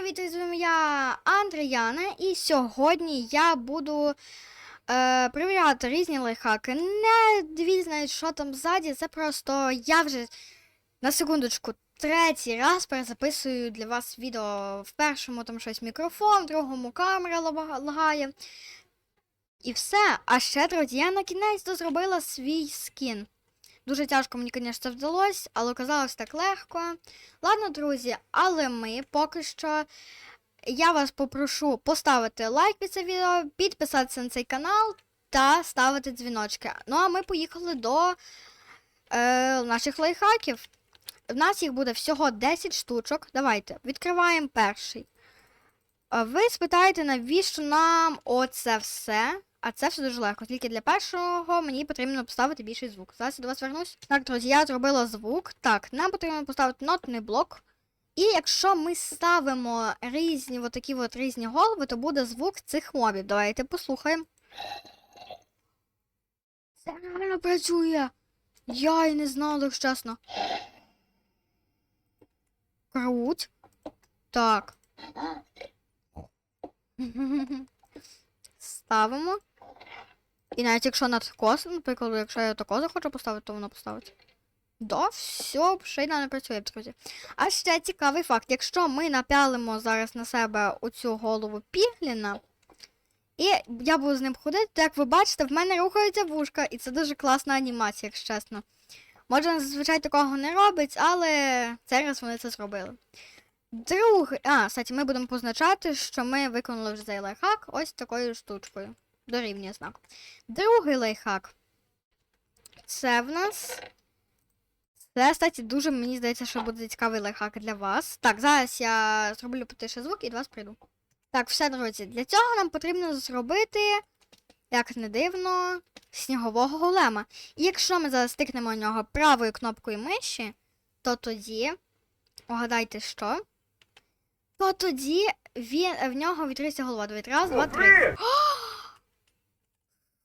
привіт, з вами я Андріяна, і сьогодні я буду е, перевіряти різні лайфхаки. Не навіть, що там ззаді, це просто я вже на секундочку третій раз перезаписую для вас відео. В першому там щось мікрофон, в другому камера лагає. І все. А ще, друзі, я на кінець дозробила свій скін. Дуже тяжко мені, звісно, вдалося, але оказалось так легко. Ладно, друзі, але ми поки що. Я вас попрошу поставити лайк під це відео, підписатися на цей канал та ставити дзвіночки. Ну а ми поїхали до е, наших лайфхаків. В нас їх буде всього 10 штучок. Давайте відкриваємо перший. Ви спитаєте, навіщо нам оце все? А це все дуже легко. Тільки для першого мені потрібно поставити більший звук. Зараз я до вас вернусь. Так, друзі, я зробила звук. Так, нам потрібно поставити нотний блок. І якщо ми ставимо різні от такі от різні голови, то буде звук цих мобів. Давайте послухаємо. Це реально працює. Я і не знала, якщо чесно. Круть. Так. Ставимо. І навіть якщо над косом, наприклад, якщо я тако захочу поставити, то воно поставить. Да, все, ще не працює, друзі. А ще цікавий факт: якщо ми напялимо зараз на себе оцю голову Пігліна, і я буду з ним ходити, то як ви бачите, в мене рухається вушка, і це дуже класна анімація, якщо чесно. Може, зазвичай такого не робить, але цей раз вони це зробили. Другий. А, кстати, ми будемо позначати, що ми виконали вже цей лайфхак ось такою штучкою. Дорівнює знак. Другий лайфхак. Це в нас. Це, кстати, дуже мені здається, що буде цікавий лайфхак для вас. Так, зараз я зроблю потише звук і до вас прийду. Так, все, друзі. Для цього нам потрібно зробити, як не дивно, снігового голема. І якщо ми зараз стикнемо нього правою кнопкою миші, то тоді. Угадайте, що? То тоді він, в нього відкриється голова. Давайте раз, два, три.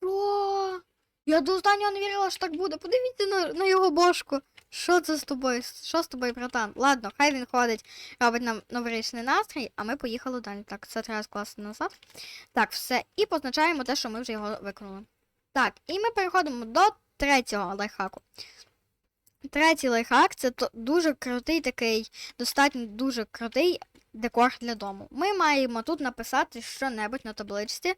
Що? Я до останнього не вірила, що так буде. Подивіться на, на його бошку. Що це з тобою? Що з тобою, братан? Ладно, хай він ходить, робить нам новорічний настрій, а ми поїхали далі. Так, це треба скласти назад. Так, все. І позначаємо те, що ми вже його виконали. Так, і ми переходимо до третього лайфхаку. Третій лайфхак це дуже крутий такий, достатньо дуже крутий декор для дому. Ми маємо тут написати що-небудь на табличці.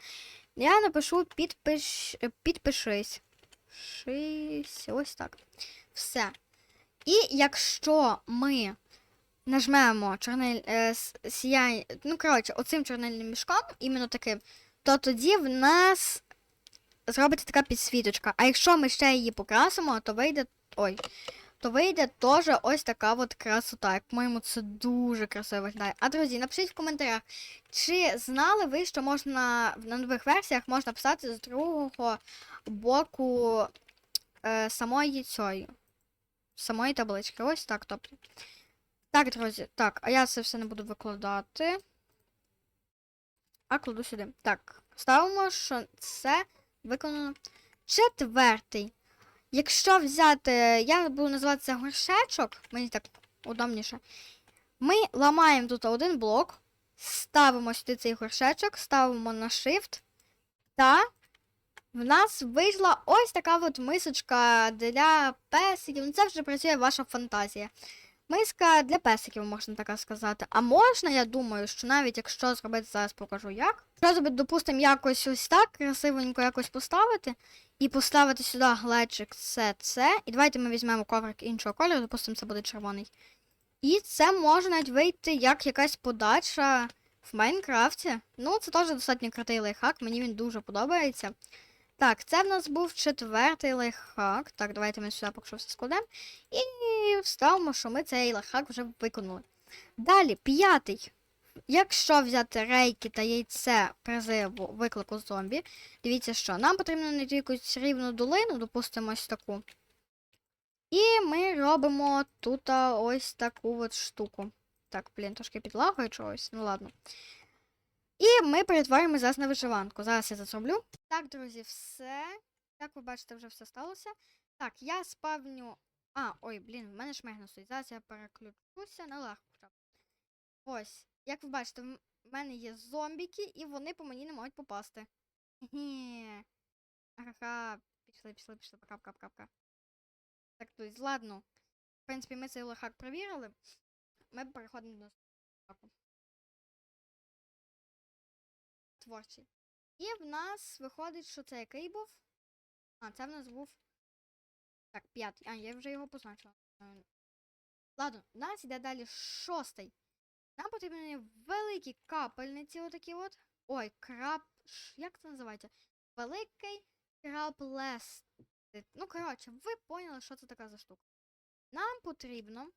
Я напишу підпиш... підпишись. Шись, ось так. Все. І якщо ми нажмемо чорниль, е, сіяй, ну, коротше, оцим чорнильним мішком, іменно таким, то тоді в нас зробиться така підсвіточка. А якщо ми ще її покрасимо, то вийде. Ой. То вийде теж ось така от красота. Як по-моєму, це дуже красиво виглядає. А друзі, напишіть в коментарях, чи знали ви, що можна на нових версіях можна писати з другого боку е, самої цієї самої таблички. Ось так, тобто. Так, друзі, так, а я це все не буду викладати. А кладу сюди. Так, ставимо, що це виконано. Четвертий. Якщо взяти, я буду називати це горшечок, мені так удобніше. Ми ламаємо тут один блок, ставимо сюди цей горшечок, ставимо на Shift, та в нас вийшла ось така от мисочка для песиків. Ну, це вже працює ваша фантазія. Миска для песиків, можна так сказати. А можна, я думаю, що навіть якщо зробити, зараз покажу як. Що зробити, допустимо, якось ось так, красивенько якось поставити. І поставити сюди глечик це це. І давайте ми візьмемо коврик іншого кольору, допустимо, це буде червоний. І це може навіть вийти як якась подача в Майнкрафті. Ну, це теж достатньо крутий лайфхак, мені він дуже подобається. Так, це в нас був четвертий лайфхак. Так, давайте ми сюди поки що все складемо. І вставимо, що ми цей лайфхак вже виконали. Далі, п'ятий. Якщо взяти рейки та яйце призиву виклику зомбі, дивіться, що нам потрібно знайти якусь рівну долину, допустимо ось таку. І ми робимо тут ось таку от штуку. Так, блін, трошки підлагою чогось, ну ладно. І ми перетворюємо зараз на вишиванку. Зараз я це зроблю. Так, друзі, все. Як ви бачите, вже все сталося. Так, я спавню. А, ой, блін, в мене шмегна стоїть. Зараз я переключуся на легку. Ось. як ви бачите, в мене є зомбіки, і вони по мені не можуть попасти. Ага, пішли, пішли, пішли, пока, пока, пока, пока. Так, есть, ладно. В принципі, ми цей лохак перевірили. Ми переходимо до. Творчий. І в нас виходить, що це який був? А, це в нас був. Так, п'ятий. А, я вже його позначила. Е, Ладно, у нас йде далі шостий. Нам потрібні великі капельниці, отакі от. Ой, крап. Як це називається? Великий краплес. Ну, коротше, ви поняли, що це така за штука. Нам потрібно.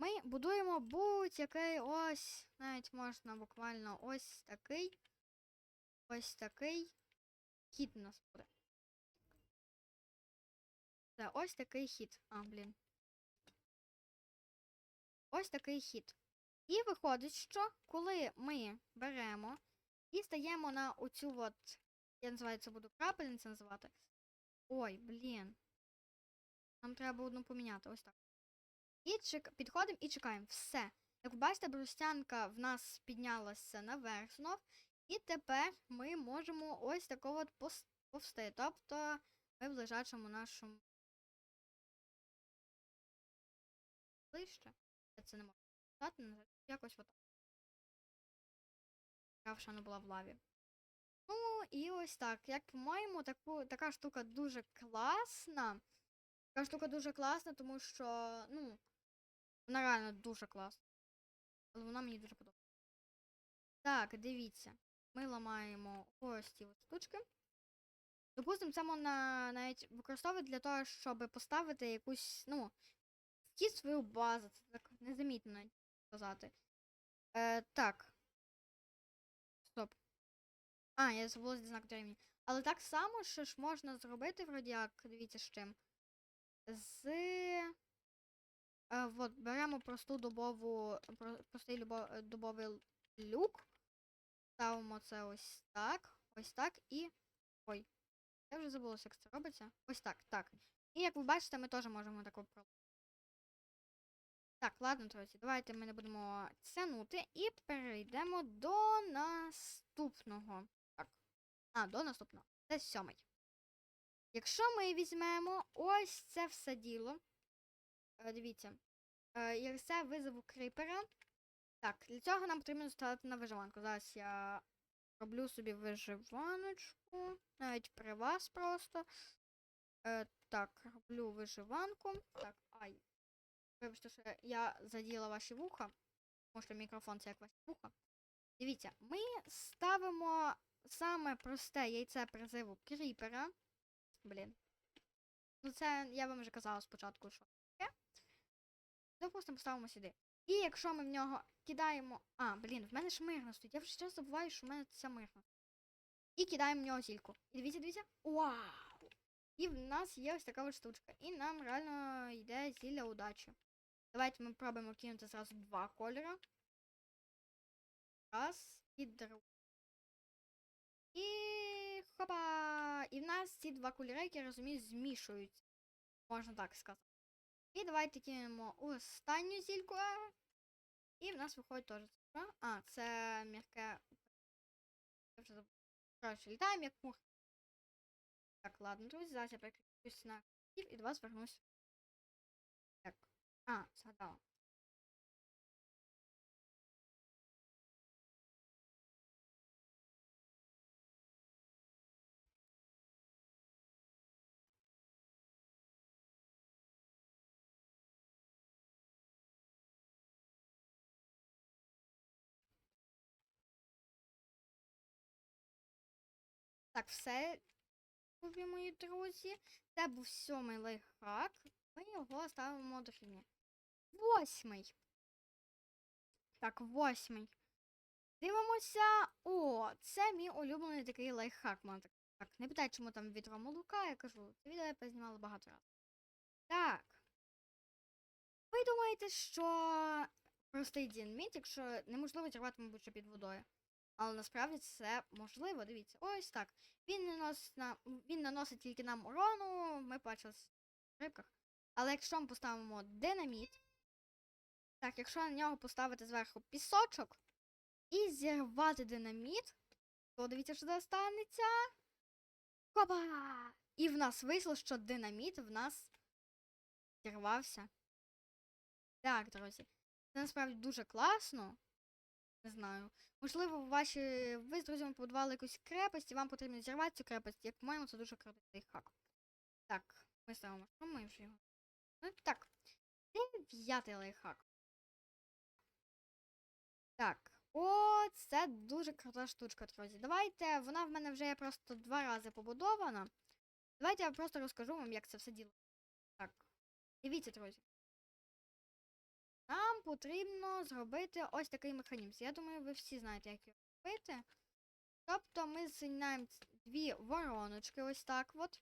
Ми будуємо будь-який ось, навіть можна буквально ось такий. Ось такий хід у нас буде. Це ось такий хід. А, блін. Ось такий хід. І виходить, що коли ми беремо і стаємо на оцю от, я називаю це буду крапельницю називати. Ой, блін. Нам треба одну поміняти, ось так. І чек... підходимо і чекаємо. Все. Як ви бачите, брустянка в нас піднялася наверх знов. І тепер ми можемо ось такого от пос-. Тобто ми в лежачому нашому. Ближче. Я це не можу сказати, якось отак. Я вже не була в лаві. Ну, і ось так. Як по-моєму, така штука дуже класна. Така штука дуже класна, тому що, ну, вона реально дуже класна. Але вона мені дуже подобається. Так, дивіться. Ми ламаємо ось ці штучки. Допустимо, це можна навіть використовувати для того, щоб поставити якусь, ну, ті свою базу. Це так незамітно навіть сказати. Е, так. Стоп. А, я забула знак древні. Але так само що ж можна зробити, вроді як, дивіться з чим. З. Е, от, беремо просту дубову, простий е, дубовий люк. Ставимо це ось так, ось так і. Ой. Я вже забулася, як це робиться. Ось так, так. І як ви бачите, ми теж можемо таку про. Так, ладно, друзі, давайте ми не будемо тянути і перейдемо до наступного. Так. А, до наступного. Це сьомий. Якщо ми візьмемо ось це все діло. Е, Дивіться. Е, це визову кріпера. Так, для цього нам потрібно ставити на виживанку. Зараз я роблю собі виживаночку. Навіть при вас просто. Е, так, роблю виживанку. Так, ай. Вибачте, що я заділа ваші вуха. Що мікрофон це як ваші вуха. Дивіться, ми ставимо саме просте яйце призиву кріпера. Блін. Ну, це я вам вже казала спочатку, що. Допустимо, ставимо сюди. І якщо ми в нього кидаємо. А, блін, в мене ж мирно стоїть. Я вже зараз забуваю, що в мене це мирно. І кидаємо в нього зільку. І дивіться, дивіться. Вау! І в нас є ось така от штучка. І нам реально йде зілля удачі. Давайте ми пробуємо кинути зразу два кольори. Раз і другий. І хопа! І в нас ці два кольори, які я розумію, змішуються. Можна так сказати. І давайте кинемо останню зільку. І в нас виходить теж. А, це м'яке. Я вже забула. Коротше, літаємо як мух. Так, ладно, друзі, зараз я переключусь на і до вас вернусь. Так. А, згадала. Так, все, любі мої друзі. Це був сьомий лайфхак. Ми його ставимо до. Восьмий. Так, восьмий. Дивимося. О, це мій улюблений такий лайфхак. так. Не питай, чому там відро молока, я кажу. Це відео я познімала багато разів. Так. Ви думаєте, що простий дінміт, якщо неможливо зірвати, мабуть, що під водою. Але насправді це можливо, дивіться. Ось так. Він наносить нам, він наносить тільки нам урону, ми бачили в рибках. Але якщо ми поставимо динаміт, Так, якщо на нього поставити зверху пісочок і зірвати динаміт, то дивіться, що це станеться. Хопа! І в нас вийшло, що динаміт в нас зірвався. Так, друзі. Це насправді дуже класно. Не знаю. Можливо, ваші ви з друзями побудували якусь крепость, і вам потрібно зірвати цю крепость. Як по-моєму, це дуже крутий лайфхак. Так, ми ставимо, що ми вже його. Ну, так. Дев'ятий лайфхак. Так. О, це дуже крута штучка, друзі. Давайте, вона в мене вже просто два рази побудована. Давайте я просто розкажу вам, як це все діло. Так. Дивіться, друзі. Потрібно зробити ось такий механізм. Я думаю, ви всі знаєте, як його робити. Тобто ми з'єднаємо дві вороночки, ось так от.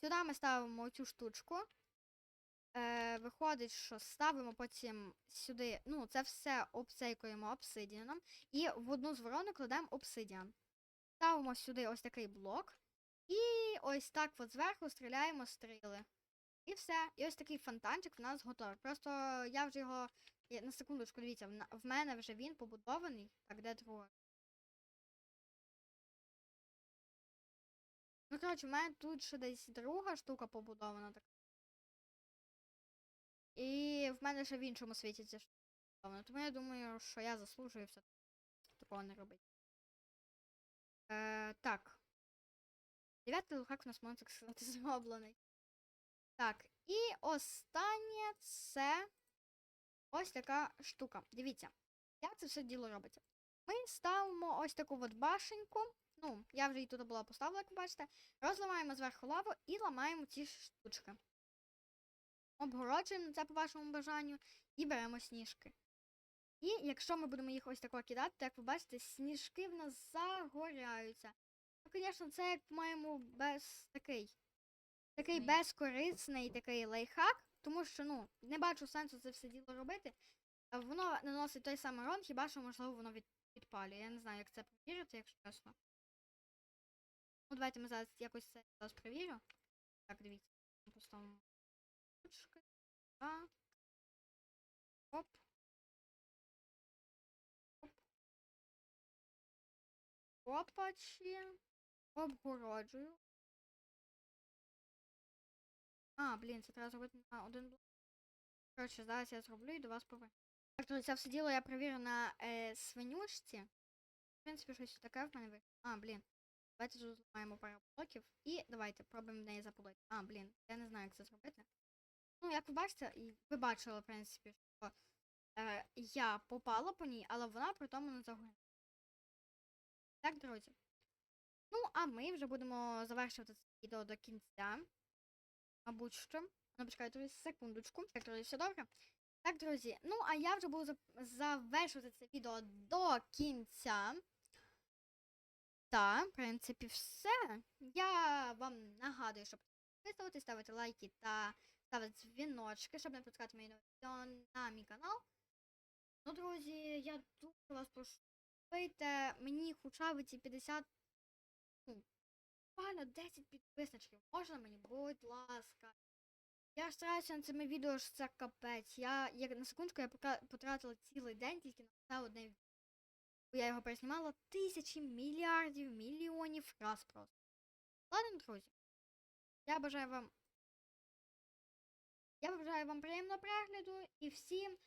Сюди ми ставимо цю штучку. Е, виходить, що ставимо потім сюди, ну, це все обсейкуємо обсидіаном. І в одну з воронок кладемо обсидіан. Ставимо сюди ось такий блок. І ось так от зверху стріляємо стріли. І все. І ось такий фонтанчик в нас готовий. Просто я вже його. На секундочку, дивіться, в мене вже він побудований. Так, де друга? Ну, коротше, в мене тут ще десь друга штука побудована. Так. І в мене ще в іншому світі ця штука побудована. Тому я думаю, що я заслужую все такого не робити. Е, так. Дев'ятий лухак в нас можна так сказати зроблений. Так, і останнє це ось така штука. Дивіться, як це все діло робиться. Ми ставимо ось таку от башеньку. Ну, я вже її тут була поставила, як ви бачите. Розливаємо зверху лаву і ламаємо ці штучки. Обгороджуємо це по вашому бажанню і беремо сніжки. І якщо ми будемо їх ось тако кидати, то як ви бачите, сніжки в нас загоряються. Ну, звісно, це як по-моєму без такий. Такий безкорисний такий лайфхак, тому що ну не бачу сенсу це все діло робити. Воно наносить той самий урон, хіба що можливо воно від, підпалює. Я не знаю, як це перевірити, якщо чесно. Ну, давайте ми зараз якось це зараз перевірю. Так, дивіться. Поставимо ручки. Два. Оп. Оп. Опачі. Обгороджую. А, блін, це треба зробити на один блок. Коротше, зараз я зроблю і до вас поверну. Так, друзі, це все діло я перевірю на е, свинюшці. В принципі, щось таке в мене вийшло. А, блін. Давайте тут зламаємо пару блоків. І давайте пробуємо в неї запулити. А, блін, я не знаю, як це зробити. Ну, як ви бачите, ви бачили, в принципі, що е, я попала по ній, але вона при тому не загоріла. Так, друзі. Ну, а ми вже будемо завершувати це відео до кінця. Мабуть, що. Ну, почекайте, секундочку. Так, друзі, все добре. Так, друзі, ну а я вже буду завершувати це відео до кінця. Та, в принципі, все. Я вам нагадую, щоб підписуватись, ставити лайки та ставити дзвіночки, щоб не пропускати мої нові відео на мій канал. Ну, друзі, я дуже вас прошу. Мені хоча б ці 50. Буквально 10 підписничків. Можна мені, будь ласка. Я стараюся над цими відео, що це капець. Я, як на секундку, я потратила цілий день тільки на це одне відео. Бо я його переснімала тисячі, мільярдів, мільйонів раз просто. Ладно, друзі. Я бажаю вам. Я бажаю вам приємного перегляду і всім